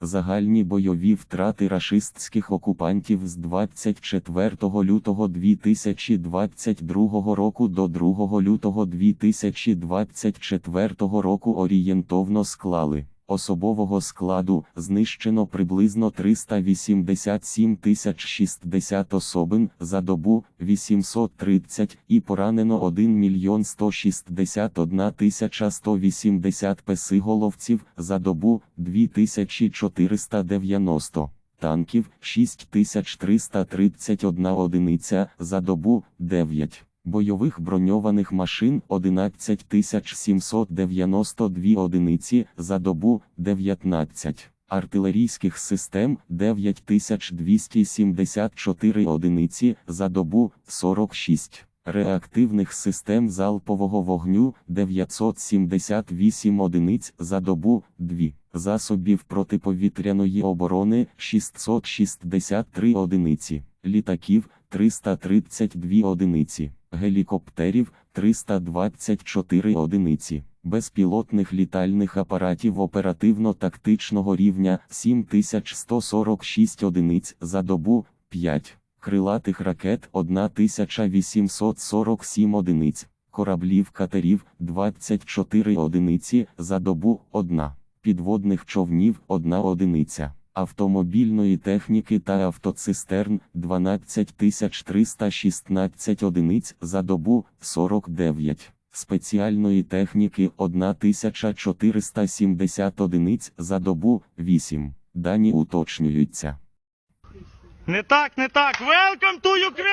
Загальні бойові втрати рашистських окупантів з 24 лютого 2022 року до 2 лютого 2024 року орієнтовно склали. Особового складу знищено приблизно 387 тисяч 60 особин за добу 830 і поранено 1 мільйон 161 тисяча 180 песиголовців за добу 2490. Танків 6331 одиниця за добу 9. Бойових броньованих машин 11792 одиниці за добу 19. Артилерійських систем 9274 одиниці за добу 46. Реактивних систем залпового вогню 978 одиниць за добу 2. Засобів протиповітряної оборони 663 одиниці. Літаків 332 одиниці. Гелікоптерів 324 одиниці. Безпілотних літальних апаратів оперативно-тактичного рівня 7146 одиниць за добу 5. Крилатих ракет 1847 одиниць. Кораблів катерів 24 одиниці за добу 1. Підводних човнів 1 одиниця. Автомобільної техніки та автоцистерн 12316 одиниць за добу 49. Спеціальної техніки 1470 одиниць за добу 8. Дані уточнюються. Не так, не так. Welcome to Ukraine!